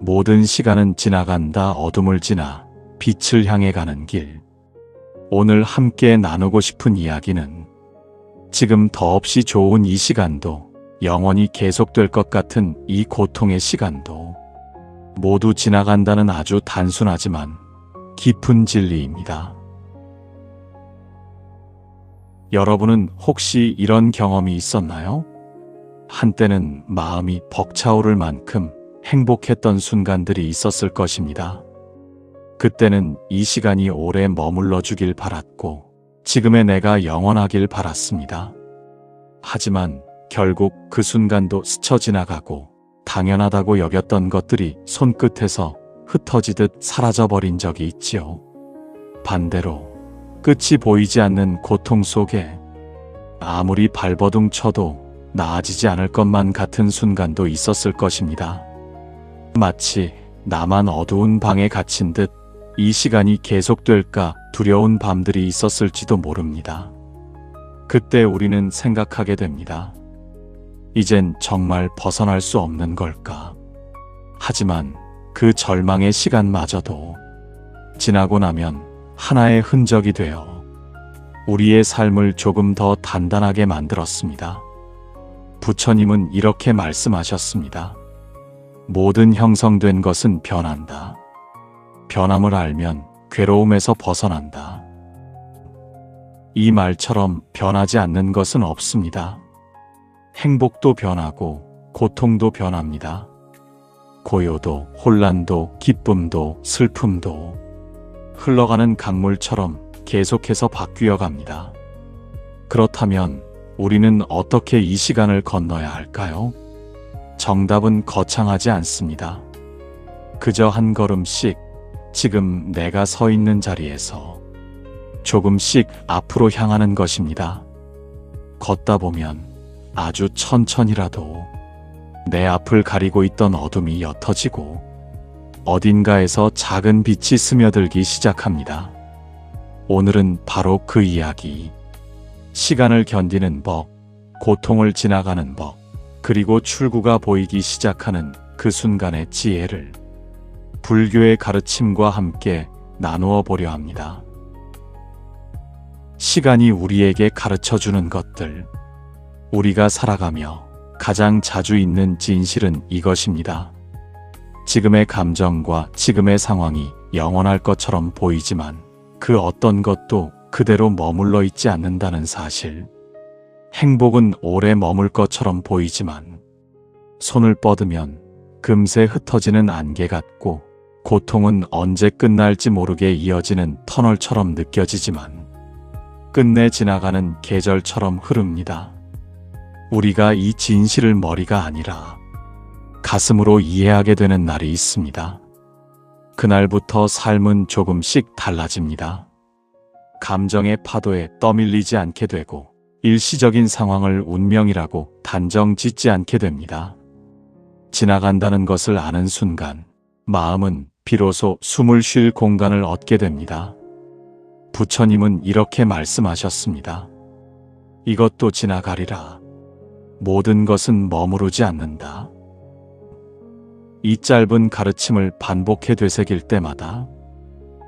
모든 시간은 지나간다 어둠을 지나 빛을 향해 가는 길. 오늘 함께 나누고 싶은 이야기는 지금 더없이 좋은 이 시간도 영원히 계속될 것 같은 이 고통의 시간도 모두 지나간다는 아주 단순하지만 깊은 진리입니다. 여러분은 혹시 이런 경험이 있었나요? 한때는 마음이 벅차오를 만큼 행복했던 순간들이 있었을 것입니다. 그때는 이 시간이 오래 머물러 주길 바랐고, 지금의 내가 영원하길 바랐습니다. 하지만 결국 그 순간도 스쳐 지나가고, 당연하다고 여겼던 것들이 손끝에서 흩어지듯 사라져버린 적이 있지요. 반대로, 끝이 보이지 않는 고통 속에 아무리 발버둥 쳐도 나아지지 않을 것만 같은 순간도 있었을 것입니다. 마치 나만 어두운 방에 갇힌 듯 이 시간이 계속될까 두려운 밤들이 있었을지도 모릅니다. 그때 우리는 생각하게 됩니다. 이젠 정말 벗어날 수 없는 걸까? 하지만 그 절망의 시간마저도 지나고 나면 하나의 흔적이 되어 우리의 삶을 조금 더 단단하게 만들었습니다. 부처님은 이렇게 말씀하셨습니다. 모든 형성된 것은 변한다. 변함을 알면 괴로움에서 벗어난다. 이 말처럼 변하지 않는 것은 없습니다. 행복도 변하고 고통도 변합니다. 고요도 혼란도 기쁨도 슬픔도 흘러가는 강물처럼 계속해서 바뀌어 갑니다. 그렇다면 우리는 어떻게 이 시간을 건너야 할까요? 정답은 거창하지 않습니다. 그저 한 걸음씩 지금 내가 서 있는 자리에서 조금씩 앞으로 향하는 것입니다. 걷다 보면 아주 천천히라도 내 앞을 가리고 있던 어둠이 옅어지고 어딘가에서 작은 빛이 스며들기 시작합니다. 오늘은 바로 그 이야기. 시간을 견디는 법, 고통을 지나가는 법, 그리고 출구가 보이기 시작하는 그 순간의 지혜를 불교의 가르침과 함께 나누어 보려 합니다. 시간이 우리에게 가르쳐 주는 것들. 우리가 살아가며 가장 자주 있는 진실은 이것입니다. 지금의 감정과 지금의 상황이 영원할 것처럼 보이지만 그 어떤 것도 그대로 머물러 있지 않는다는 사실. 행복은 오래 머물 것처럼 보이지만 손을 뻗으면 금세 흩어지는 안개 같고 고통은 언제 끝날지 모르게 이어지는 터널처럼 느껴지지만 끝내 지나가는 계절처럼 흐릅니다. 우리가 이 진실을 머리가 아니라 가슴으로 이해하게 되는 날이 있습니다. 그날부터 삶은 조금씩 달라집니다. 감정의 파도에 떠밀리지 않게 되고 일시적인 상황을 운명이라고 단정 짓지 않게 됩니다. 지나간다는 것을 아는 순간 마음은 비로소 숨을 쉴 공간을 얻게 됩니다. 부처님은 이렇게 말씀하셨습니다. 이것도 지나가리라. 모든 것은 머무르지 않는다. 이 짧은 가르침을 반복해 되새길 때마다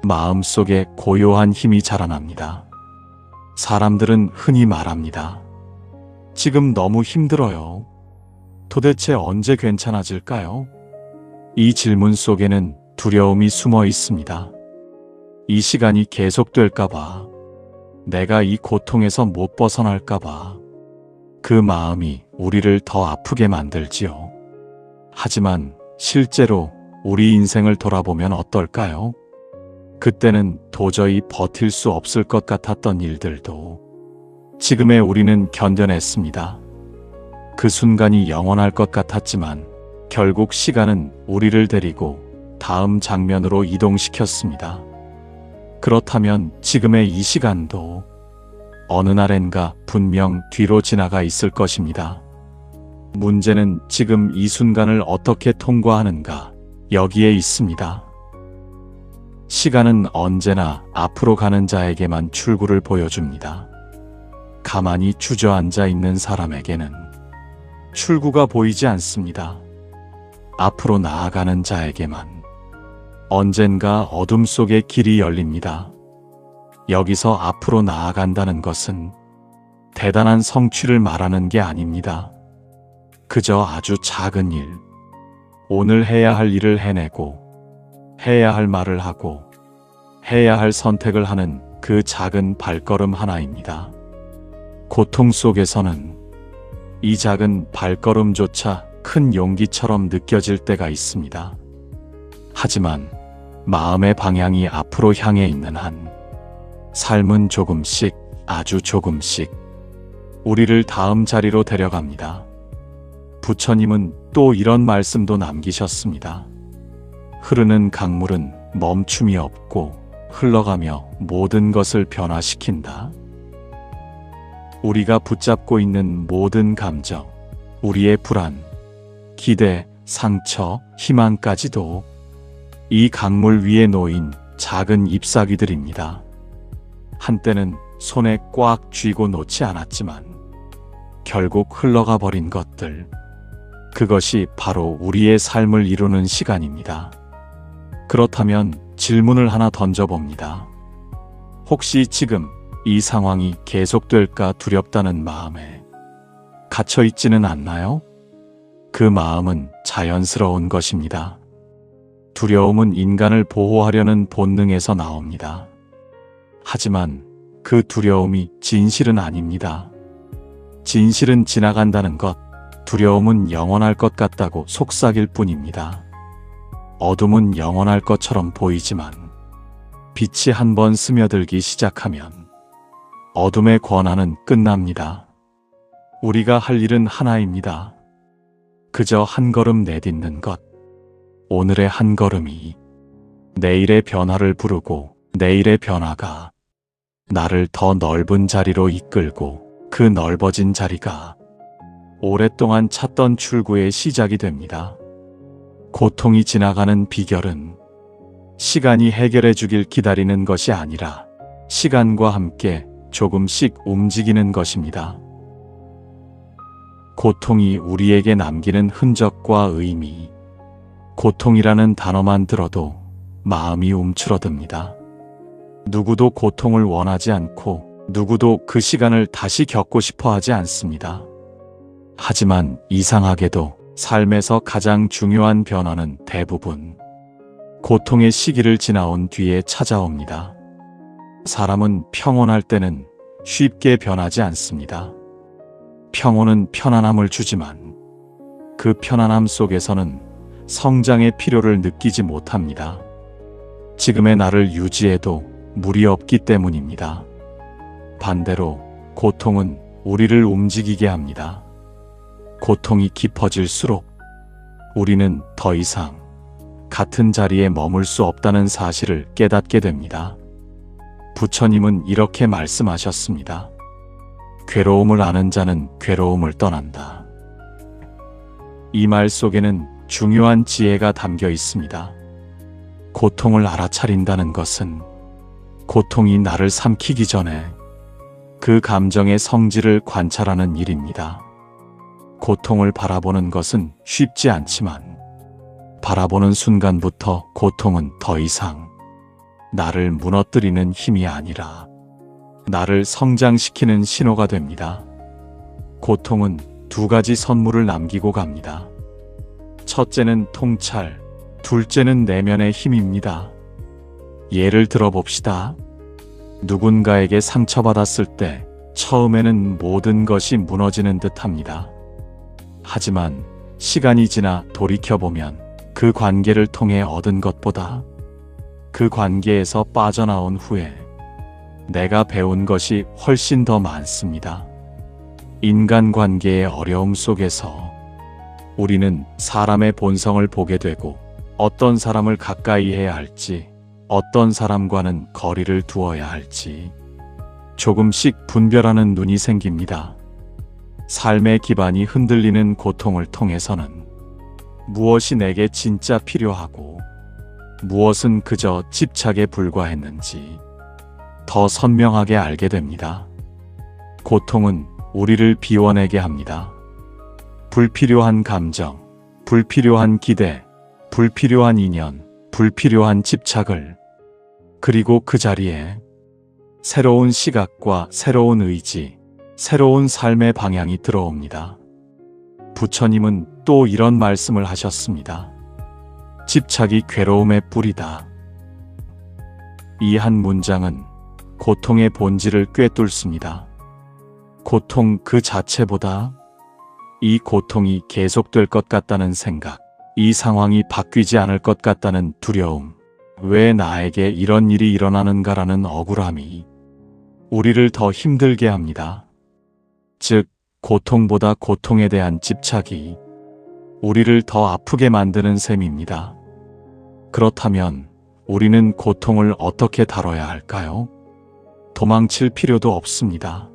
마음속에 고요한 힘이 자라납니다. 사람들은 흔히 말합니다. 지금 너무 힘들어요. 도대체 언제 괜찮아질까요? 이 질문 속에는 두려움이 숨어 있습니다. 이 시간이 계속될까봐, 내가 이 고통에서 못 벗어날까봐, 그 마음이 우리를 더 아프게 만들지요. 하지만 실제로 우리 인생을 돌아보면 어떨까요? 그때는 도저히 버틸 수 없을 것 같았던 일들도 지금의 우리는 견뎌냈습니다. 그 순간이 영원할 것 같았지만 결국 시간은 우리를 데리고 다음 장면으로 이동시켰습니다. 그렇다면 지금의 이 시간도 어느 날엔가 분명 뒤로 지나가 있을 것입니다. 문제는 지금 이 순간을 어떻게 통과하는가 여기에 있습니다. 시간은 언제나 앞으로 가는 자에게만 출구를 보여줍니다. 가만히 주저앉아 있는 사람에게는 출구가 보이지 않습니다. 앞으로 나아가는 자에게만 언젠가 어둠 속의 길이 열립니다. 여기서 앞으로 나아간다는 것은 대단한 성취를 말하는 게 아닙니다. 그저 아주 작은 일, 오늘 해야 할 일을 해내고, 해야 할 말을 하고, 해야 할 선택을 하는 그 작은 발걸음 하나입니다. 고통 속에서는 이 작은 발걸음조차 큰 용기처럼 느껴질 때가 있습니다. 하지만 마음의 방향이 앞으로 향해 있는 한 삶은 조금씩 아주 조금씩 우리를 다음 자리로 데려갑니다. 부처님은 또 이런 말씀도 남기셨습니다. 흐르는 강물은 멈춤이 없고 흘러가며 모든 것을 변화시킨다. 우리가 붙잡고 있는 모든 감정, 우리의 불안, 기대, 상처, 희망까지도 이 강물 위에 놓인 작은 잎사귀들입니다. 한때는 손에 꽉 쥐고 놓지 않았지만 결국 흘러가 버린 것들. 그것이 바로 우리의 삶을 이루는 시간입니다. 그렇다면 질문을 하나 던져봅니다. 혹시 지금 이 상황이 계속될까 두렵다는 마음에 갇혀 있지는 않나요? 그 마음은 자연스러운 것입니다. 두려움은 인간을 보호하려는 본능에서 나옵니다. 하지만 그 두려움이 진실은 아닙니다. 진실은 지나간다는 것, 두려움은 영원할 것 같다고 속삭일 뿐입니다. 어둠은 영원할 것처럼 보이지만 빛이 한번 스며들기 시작하면 어둠의 권한은 끝납니다. 우리가 할 일은 하나입니다. 그저 한 걸음 내딛는 것. 오늘의 한 걸음이 내일의 변화를 부르고 내일의 변화가 나를 더 넓은 자리로 이끌고 그 넓어진 자리가 오랫동안 찾던 출구의 시작이 됩니다. 고통이 지나가는 비결은 시간이 해결해 주길 기다리는 것이 아니라 시간과 함께 조금씩 움직이는 것입니다. 고통이 우리에게 남기는 흔적과 의미. 고통이라는 단어만 들어도 마음이 움츠러듭니다. 누구도 고통을 원하지 않고 누구도 그 시간을 다시 겪고 싶어 하지 않습니다. 하지만 이상하게도 삶에서 가장 중요한 변화는 대부분 고통의 시기를 지나온 뒤에 찾아옵니다. 사람은 평온할 때는 쉽게 변하지 않습니다. 평온은 편안함을 주지만 그 편안함 속에서는 성장의 필요를 느끼지 못합니다. 지금의 나를 유지해도 무리 없기 때문입니다. 반대로 고통은 우리를 움직이게 합니다. 고통이 깊어질수록 우리는 더 이상 같은 자리에 머물 수 없다는 사실을 깨닫게 됩니다. 부처님은 이렇게 말씀하셨습니다. 괴로움을 아는 자는 괴로움을 떠난다. 이 말 속에는 중요한 지혜가 담겨 있습니다. 고통을 알아차린다는 것은 고통이 나를 삼키기 전에 그 감정의 성질을 관찰하는 일입니다. 고통을 바라보는 것은 쉽지 않지만 바라보는 순간부터 고통은 더 이상 나를 무너뜨리는 힘이 아니라 나를 성장시키는 신호가 됩니다. 고통은 두 가지 선물을 남기고 갑니다. 첫째는 통찰, 둘째는 내면의 힘입니다. 예를 들어 봅시다. 누군가에게 상처받았을 때 처음에는 모든 것이 무너지는 듯 합니다. 하지만 시간이 지나 돌이켜보면 그 관계를 통해 얻은 것보다 그 관계에서 빠져나온 후에 내가 배운 것이 훨씬 더 많습니다. 인간관계의 어려움 속에서 우리는 사람의 본성을 보게 되고 어떤 사람을 가까이 해야 할지, 어떤 사람과는 거리를 두어야 할지 조금씩 분별하는 눈이 생깁니다. 삶의 기반이 흔들리는 고통을 통해서는 무엇이 내게 진짜 필요하고 무엇은 그저 집착에 불과했는지 더 선명하게 알게 됩니다. 고통은 우리를 비워내게 합니다. 불필요한 감정, 불필요한 기대, 불필요한 인연, 불필요한 집착을 그리고 그 자리에 새로운 시각과 새로운 의지, 새로운 삶의 방향이 들어옵니다. 부처님은 또 이런 말씀을 하셨습니다. 집착이 괴로움의 뿌리다. 이 한 문장은 고통의 본질을 꿰뚫습니다. 고통 그 자체보다 이 고통이 계속될 것 같다는 생각, 이 상황이 바뀌지 않을 것 같다는 두려움, 왜 나에게 이런 일이 일어나는가라는 억울함이 우리를 더 힘들게 합니다. 즉, 고통보다 고통에 대한 집착이 우리를 더 아프게 만드는 셈입니다. 그렇다면 우리는 고통을 어떻게 다뤄야 할까요? 도망칠 필요도 없습니다.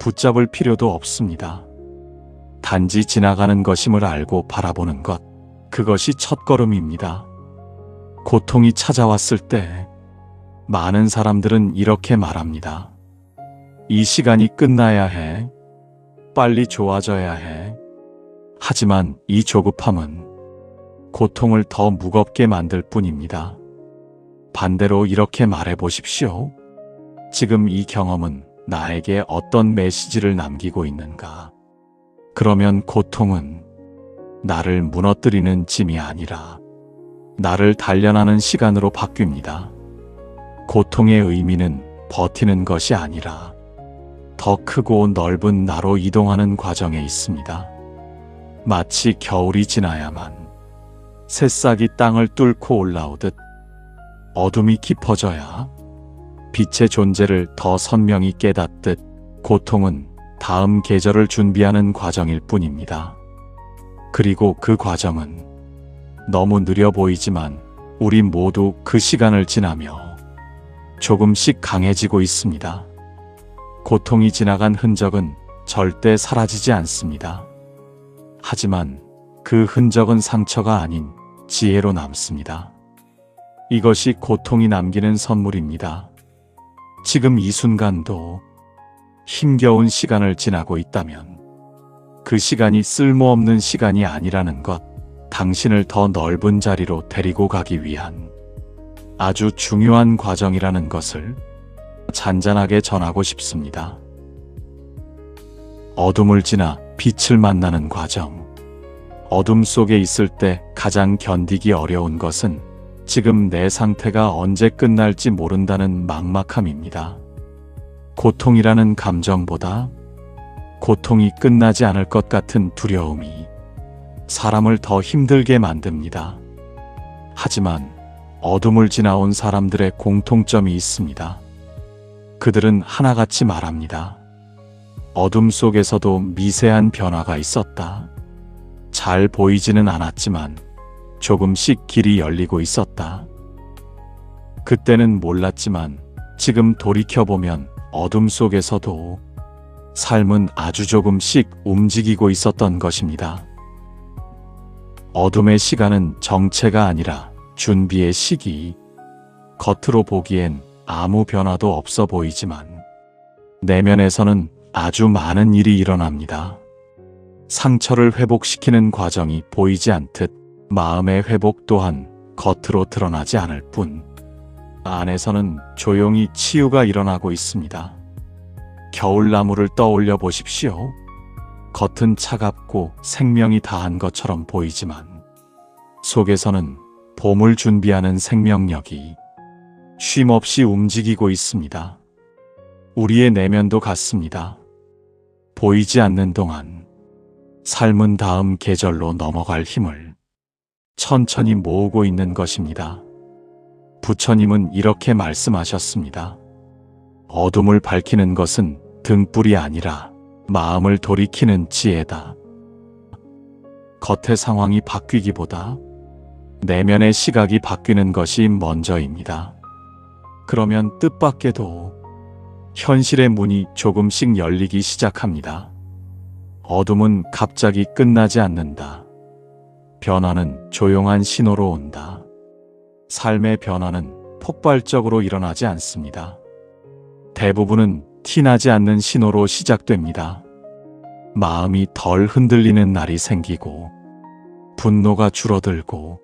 붙잡을 필요도 없습니다. 단지 지나가는 것임을 알고 바라보는 것, 그것이 첫걸음입니다. 고통이 찾아왔을 때 많은 사람들은 이렇게 말합니다. 이 시간이 끝나야 해. 빨리 좋아져야 해. 하지만 이 조급함은 고통을 더 무겁게 만들 뿐입니다. 반대로 이렇게 말해 보십시오. 지금 이 경험은 나에게 어떤 메시지를 남기고 있는가? 그러면 고통은 나를 무너뜨리는 짐이 아니라 나를 단련하는 시간으로 바뀝니다. 고통의 의미는 버티는 것이 아니라 더 크고 넓은 나로 이동하는 과정에 있습니다. 마치 겨울이 지나야만 새싹이 땅을 뚫고 올라오듯 어둠이 깊어져야 빛의 존재를 더 선명히 깨닫듯 고통은 다음 계절을 준비하는 과정일 뿐입니다. 그리고 그 과정은 너무 느려 보이지만 우리 모두 그 시간을 지나며 조금씩 강해지고 있습니다. 고통이 지나간 흔적은 절대 사라지지 않습니다. 하지만 그 흔적은 상처가 아닌 지혜로 남습니다. 이것이 고통이 남기는 선물입니다. 지금 이 순간도 힘겨운 시간을 지나고 있다면 그 시간이 쓸모없는 시간이 아니라는 것, 당신을 더 넓은 자리로 데리고 가기 위한 아주 중요한 과정이라는 것을 잔잔하게 전하고 싶습니다. 어둠을 지나 빛을 만나는 과정. 어둠 속에 있을 때 가장 견디기 어려운 것은 지금 내 상태가 언제 끝날지 모른다는 막막함입니다. 고통이라는 감정보다 고통이 끝나지 않을 것 같은 두려움이 사람을 더 힘들게 만듭니다. 하지만 어둠을 지나온 사람들의 공통점이 있습니다. 그들은 하나같이 말합니다. 어둠 속에서도 미세한 변화가 있었다. 잘 보이지는 않았지만 조금씩 길이 열리고 있었다. 그때는 몰랐지만 지금 돌이켜보면 어둠 속에서도 삶은 아주 조금씩 움직이고 있었던 것입니다. 어둠의 시간은 정체가 아니라 준비의 시기. 겉으로 보기엔 아무 변화도 없어 보이지만 내면에서는 아주 많은 일이 일어납니다. 상처를 회복시키는 과정이 보이지 않듯 마음의 회복 또한 겉으로 드러나지 않을 뿐 안에서는 조용히 치유가 일어나고 있습니다. 겨울나무를 떠올려 보십시오. 겉은 차갑고 생명이 다한 것처럼 보이지만 속에서는 봄을 준비하는 생명력이 쉼없이 움직이고 있습니다. 우리의 내면도 같습니다. 보이지 않는 동안 삶은 다음 계절로 넘어갈 힘을 천천히 모으고 있는 것입니다. 부처님은 이렇게 말씀하셨습니다. 어둠을 밝히는 것은 등불이 아니라 마음을 돌이키는 지혜다. 겉의 상황이 바뀌기보다 내면의 시각이 바뀌는 것이 먼저입니다. 그러면 뜻밖에도 현실의 문이 조금씩 열리기 시작합니다. 어둠은 갑자기 끝나지 않는다. 변화는 조용한 신호로 온다. 삶의 변화는 폭발적으로 일어나지 않습니다. 대부분은 티나지 않는 신호로 시작됩니다. 마음이 덜 흔들리는 날이 생기고 분노가 줄어들고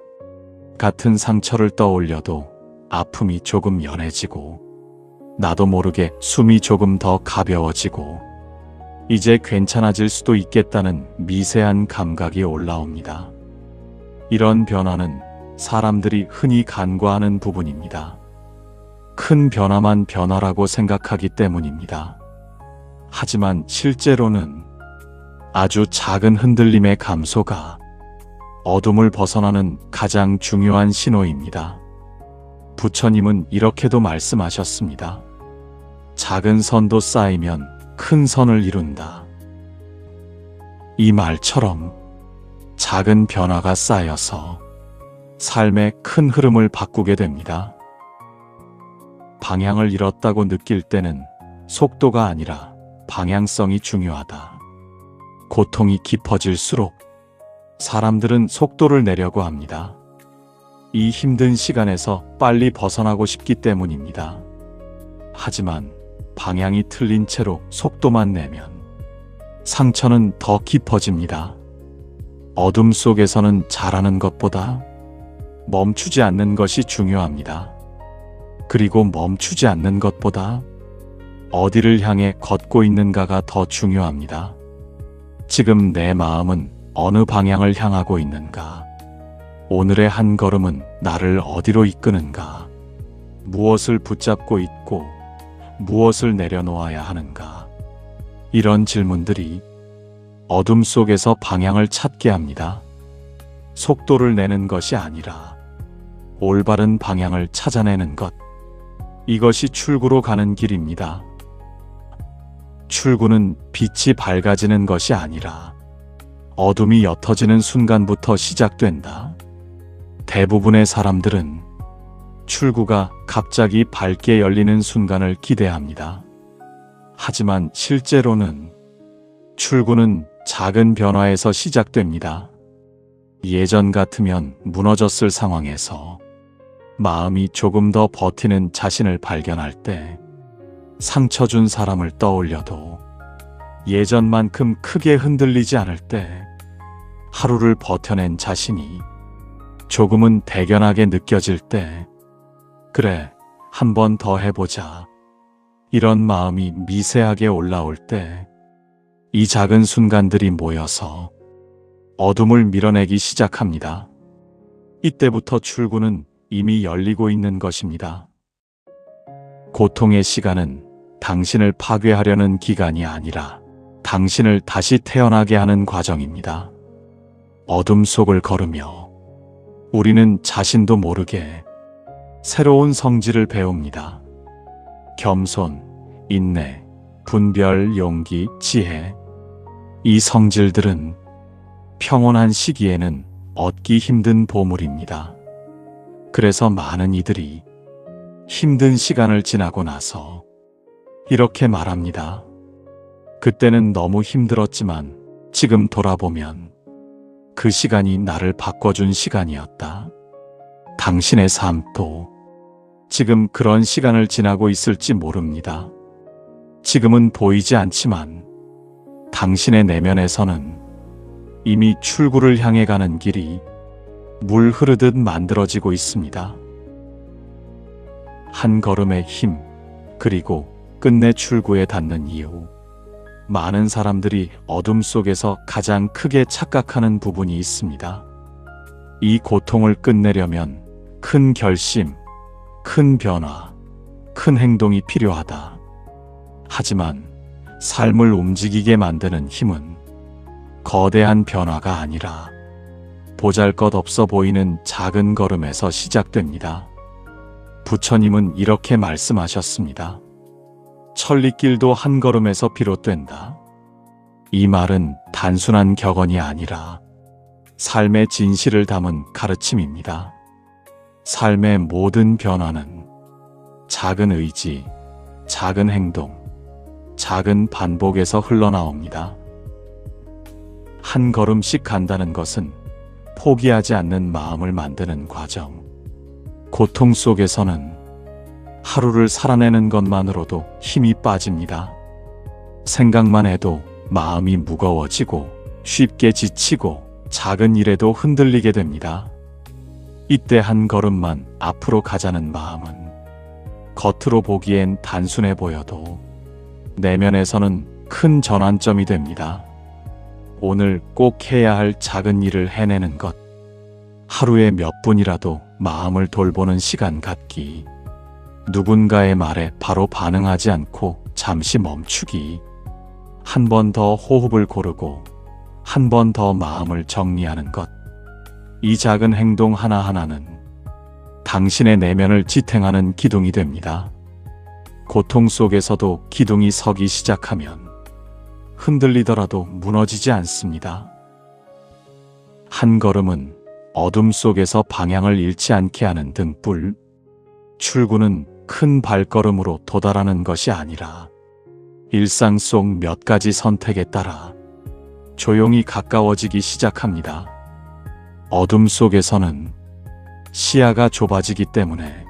같은 상처를 떠올려도 아픔이 조금 연해지고 나도 모르게 숨이 조금 더 가벼워지고 이제 괜찮아질 수도 있겠다는 미세한 감각이 올라옵니다. 이런 변화는 사람들이 흔히 간과하는 부분입니다. 큰 변화만 변화라고 생각하기 때문입니다. 하지만 실제로는 아주 작은 흔들림의 감소가 어둠을 벗어나는 가장 중요한 신호입니다. 부처님은 이렇게도 말씀하셨습니다. 작은 선도 쌓이면 큰 선을 이룬다. 이 말처럼 작은 변화가 쌓여서 삶의 큰 흐름을 바꾸게 됩니다. 방향을 잃었다고 느낄 때는 속도가 아니라 방향성이 중요하다. 고통이 깊어질수록 사람들은 속도를 내려고 합니다. 이 힘든 시간에서 빨리 벗어나고 싶기 때문입니다. 하지만 방향이 틀린 채로 속도만 내면 상처는 더 깊어집니다. 어둠 속에서는 잘하는 것보다 멈추지 않는 것이 중요합니다. 그리고 멈추지 않는 것보다 어디를 향해 걷고 있는가가 더 중요합니다. 지금 내 마음은 어느 방향을 향하고 있는가? 오늘의 한 걸음은 나를 어디로 이끄는가? 무엇을 붙잡고 있고 무엇을 내려놓아야 하는가? 이런 질문들이 어둠 속에서 방향을 찾게 합니다. 속도를 내는 것이 아니라 올바른 방향을 찾아내는 것. 이것이 출구로 가는 길입니다. 출구는 빛이 밝아지는 것이 아니라 어둠이 옅어지는 순간부터 시작된다. 대부분의 사람들은 출구가 갑자기 밝게 열리는 순간을 기대합니다. 하지만 실제로는 출구는 작은 변화에서 시작됩니다. 예전 같으면 무너졌을 상황에서 마음이 조금 더 버티는 자신을 발견할 때 상처 준 사람을 떠올려도 예전만큼 크게 흔들리지 않을 때 하루를 버텨낸 자신이 조금은 대견하게 느껴질 때 그래, 한 번 더 해보자. 이런 마음이 미세하게 올라올 때 이 작은 순간들이 모여서 어둠을 밀어내기 시작합니다. 이때부터 출구는 이미 열리고 있는 것입니다. 고통의 시간은 당신을 파괴하려는 기간이 아니라 당신을 다시 태어나게 하는 과정입니다. 어둠 속을 걸으며 우리는 자신도 모르게 새로운 성질을 배웁니다. 겸손, 인내, 분별, 용기, 지혜. 이 성질들은 평온한 시기에는 얻기 힘든 보물입니다. 그래서 많은 이들이 힘든 시간을 지나고 나서 이렇게 말합니다. 그때는 너무 힘들었지만 지금 돌아보면 그 시간이 나를 바꿔준 시간이었다. 당신의 삶도 지금 그런 시간을 지나고 있을지 모릅니다. 지금은 보이지 않지만 당신의 내면에서는 이미 출구를 향해 가는 길이 물 흐르듯 만들어지고 있습니다. 한 걸음의 힘, 그리고 끝내 출구에 닿는 이유. 많은 사람들이 어둠 속에서 가장 크게 착각하는 부분이 있습니다. 이 고통을 끝내려면 큰 결심, 큰 변화, 큰 행동이 필요하다. 하지만 삶을 움직이게 만드는 힘은 거대한 변화가 아니라 보잘 것 없어 보이는 작은 걸음에서 시작됩니다. 부처님은 이렇게 말씀하셨습니다. 천리길도 한 걸음에서 비롯된다. 이 말은 단순한 격언이 아니라 삶의 진실을 담은 가르침입니다. 삶의 모든 변화는 작은 의지, 작은 행동, 작은 반복에서 흘러나옵니다. 한 걸음씩 간다는 것은 포기하지 않는 마음을 만드는 과정. 고통 속에서는 하루를 살아내는 것만으로도 힘이 빠집니다. 생각만 해도 마음이 무거워지고 쉽게 지치고 작은 일에도 흔들리게 됩니다. 이때 한 걸음만 앞으로 가자는 마음은 겉으로 보기엔 단순해 보여도 내면에서는 큰 전환점이 됩니다. 오늘 꼭 해야 할 작은 일을 해내는 것. 하루에 몇 분이라도 마음을 돌보는 시간 갖기. 누군가의 말에 바로 반응하지 않고 잠시 멈추기. 한 번 더 호흡을 고르고 한 번 더 마음을 정리하는 것. 이 작은 행동 하나하나는 당신의 내면을 지탱하는 기둥이 됩니다. 고통 속에서도 기둥이 서기 시작하면 흔들리더라도 무너지지 않습니다. 한 걸음은 어둠 속에서 방향을 잃지 않게 하는 등불. 출구는 큰 발걸음으로 도달하는 것이 아니라 일상 속 몇 가지 선택에 따라 조용히 가까워지기 시작합니다. 어둠 속에서는 시야가 좁아지기 때문에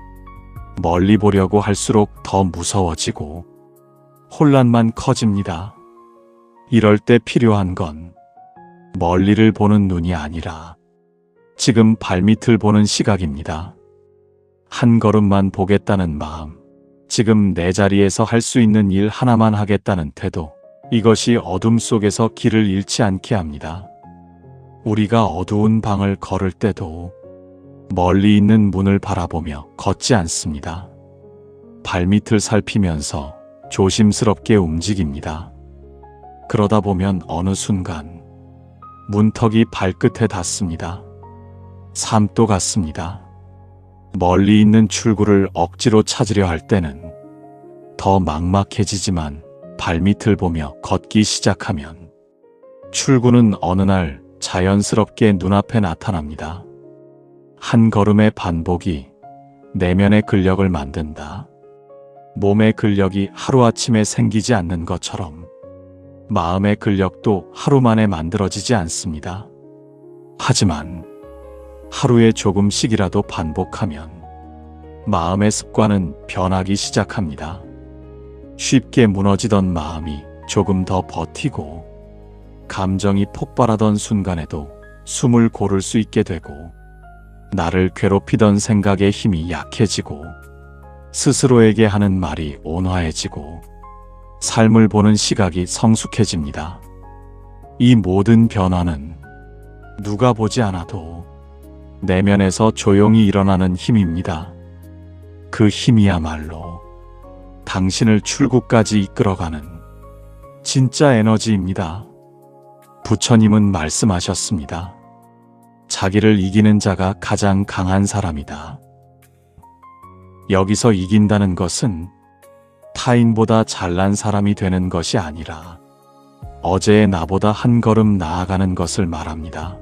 멀리 보려고 할수록 더 무서워지고 혼란만 커집니다. 이럴 때 필요한 건 멀리를 보는 눈이 아니라 지금 발밑을 보는 시각입니다. 한 걸음만 보겠다는 마음, 지금 내 자리에서 할 수 있는 일 하나만 하겠다는 태도, 이것이 어둠 속에서 길을 잃지 않게 합니다. 우리가 어두운 방을 걸을 때도 멀리 있는 문을 바라보며 걷지 않습니다. 발밑을 살피면서 조심스럽게 움직입니다. 그러다 보면 어느 순간 문턱이 발끝에 닿습니다. 삶도 같습니다. 멀리 있는 출구를 억지로 찾으려 할 때는 더 막막해지지만 발밑을 보며 걷기 시작하면 출구는 어느 날 자연스럽게 눈앞에 나타납니다. 한 걸음의 반복이 내면의 근력을 만든다. 몸의 근력이 하루아침에 생기지 않는 것처럼 마음의 근력도 하루 만에 만들어지지 않습니다. 하지만 하루에 조금씩이라도 반복하면 마음의 습관은 변하기 시작합니다. 쉽게 무너지던 마음이 조금 더 버티고 감정이 폭발하던 순간에도 숨을 고를 수 있게 되고 나를 괴롭히던 생각의 힘이 약해지고 스스로에게 하는 말이 온화해지고 삶을 보는 시각이 성숙해집니다. 이 모든 변화는 누가 보지 않아도 내면에서 조용히 일어나는 힘입니다. 그 힘이야말로 당신을 출구까지 이끌어가는 진짜 에너지입니다. 부처님은 말씀하셨습니다. 자기를 이기는 자가 가장 강한 사람이다. 여기서 이긴다는 것은 타인보다 잘난 사람이 되는 것이 아니라 어제의 나보다 한 걸음 나아가는 것을 말합니다.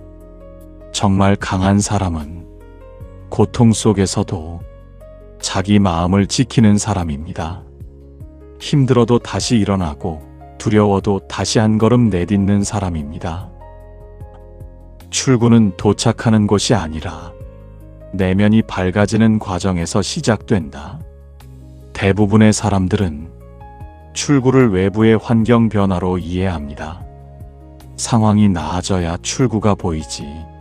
정말 강한 사람은 고통 속에서도 자기 마음을 지키는 사람입니다. 힘들어도 다시 일어나고 두려워도 다시 한 걸음 내딛는 사람입니다. 출구는 도착하는 곳이 아니라 내면이 밝아지는 과정에서 시작된다. 대부분의 사람들은 출구를 외부의 환경 변화로 이해합니다. 상황이 나아져야 출구가 보이지.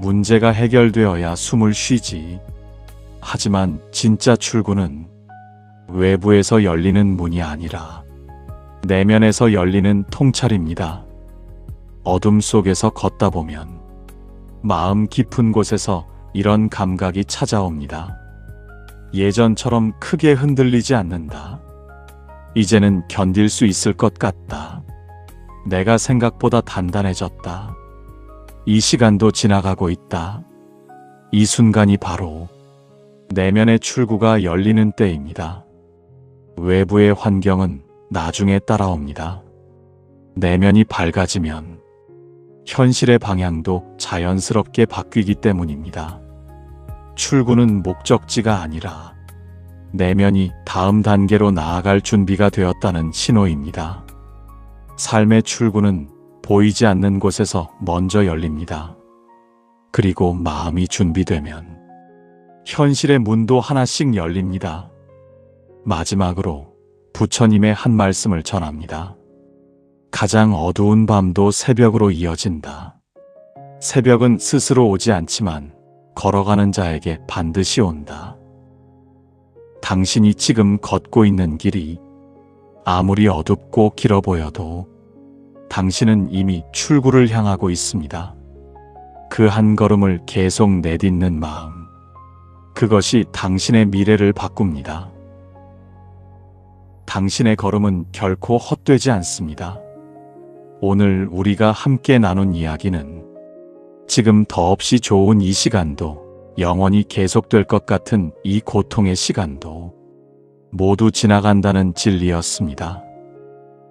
문제가 해결되어야 숨을 쉬지. 하지만 진짜 출구는 외부에서 열리는 문이 아니라 내면에서 열리는 통찰입니다. 어둠 속에서 걷다 보면 마음 깊은 곳에서 이런 감각이 찾아옵니다. 예전처럼 크게 흔들리지 않는다. 이제는 견딜 수 있을 것 같다. 내가 생각보다 단단해졌다. 이 시간도 지나가고 있다. 이 순간이 바로 내면의 출구가 열리는 때입니다. 외부의 환경은 나중에 따라옵니다. 내면이 밝아지면 현실의 방향도 자연스럽게 바뀌기 때문입니다. 출구는 목적지가 아니라 내면이 다음 단계로 나아갈 준비가 되었다는 신호입니다. 삶의 출구는 보이지 않는 곳에서 먼저 열립니다. 그리고 마음이 준비되면 현실의 문도 하나씩 열립니다. 마지막으로 부처님의 한 말씀을 전합니다. 가장 어두운 밤도 새벽으로 이어진다. 새벽은 스스로 오지 않지만 걸어가는 자에게 반드시 온다. 당신이 지금 걷고 있는 길이 아무리 어둡고 길어 보여도 당신은 이미 출구를 향하고 있습니다. 그 한 걸음을 계속 내딛는 마음. 그것이 당신의 미래를 바꿉니다. 당신의 걸음은 결코 헛되지 않습니다. 오늘 우리가 함께 나눈 이야기는 지금 더없이 좋은 이 시간도 영원히 계속될 것 같은 이 고통의 시간도 모두 지나간다는 진리였습니다.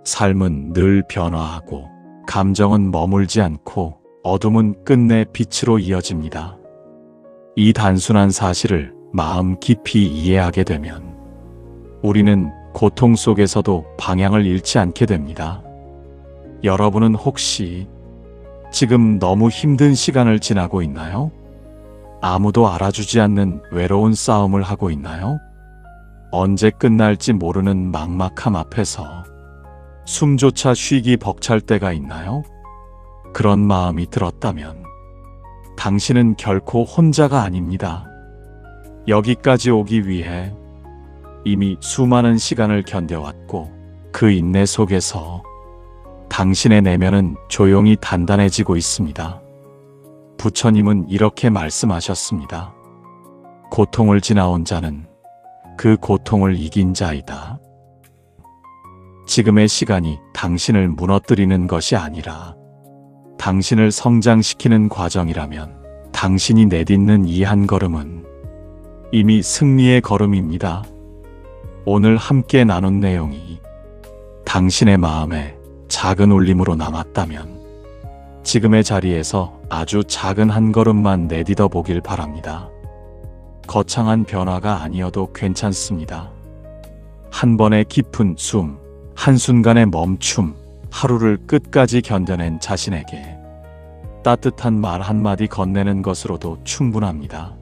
삶은 늘 변화하고 감정은 머물지 않고 어둠은 끝내 빛으로 이어집니다. 이 단순한 사실을 마음 깊이 이해하게 되면 우리는 고통 속에서도 방향을 잃지 않게 됩니다. 여러분은 혹시 지금 너무 힘든 시간을 지나고 있나요? 아무도 알아주지 않는 외로운 싸움을 하고 있나요? 언제 끝날지 모르는 막막함 앞에서 숨조차 쉬기 벅찰 때가 있나요? 그런 마음이 들었다면 당신은 결코 혼자가 아닙니다. 여기까지 오기 위해 이미 수많은 시간을 견뎌왔고 그 인내 속에서 당신의 내면은 조용히 단단해지고 있습니다. 부처님은 이렇게 말씀하셨습니다. 고통을 지나온 자는 그 고통을 이긴 자이다. 지금의 시간이 당신을 무너뜨리는 것이 아니라 당신을 성장시키는 과정이라면 당신이 내딛는 이 한 걸음은 이미 승리의 걸음입니다. 오늘 함께 나눈 내용이 당신의 마음에 작은 울림으로 남았다면 지금의 자리에서 아주 작은 한 걸음만 내딛어 보길 바랍니다. 거창한 변화가 아니어도 괜찮습니다. 한 번의 깊은 숨, 한순간의 멈춤, 하루를 끝까지 견뎌낸 자신에게 따뜻한 말 한마디 건네는 것으로도 충분합니다.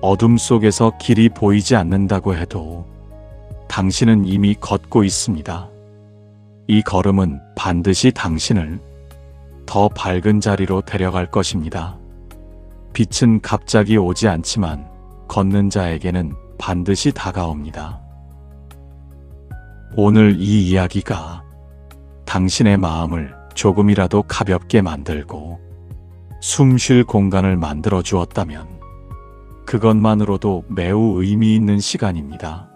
어둠 속에서 길이 보이지 않는다고 해도 당신은 이미 걷고 있습니다. 이 걸음은 반드시 당신을 더 밝은 자리로 데려갈 것입니다. 빛은 갑자기 오지 않지만 걷는 자에게는 반드시 다가옵니다. 오늘 이 이야기가 당신의 마음을 조금이라도 가볍게 만들고 숨 쉴 공간을 만들어 주었다면 그것만으로도 매우 의미 있는 시간입니다.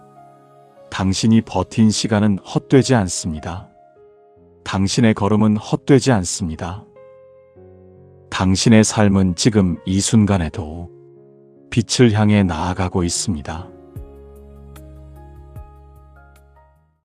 당신이 버틴 시간은 헛되지 않습니다. 당신의 걸음은 헛되지 않습니다. 당신의 삶은 지금 이 순간에도 빛을 향해 나아가고 있습니다.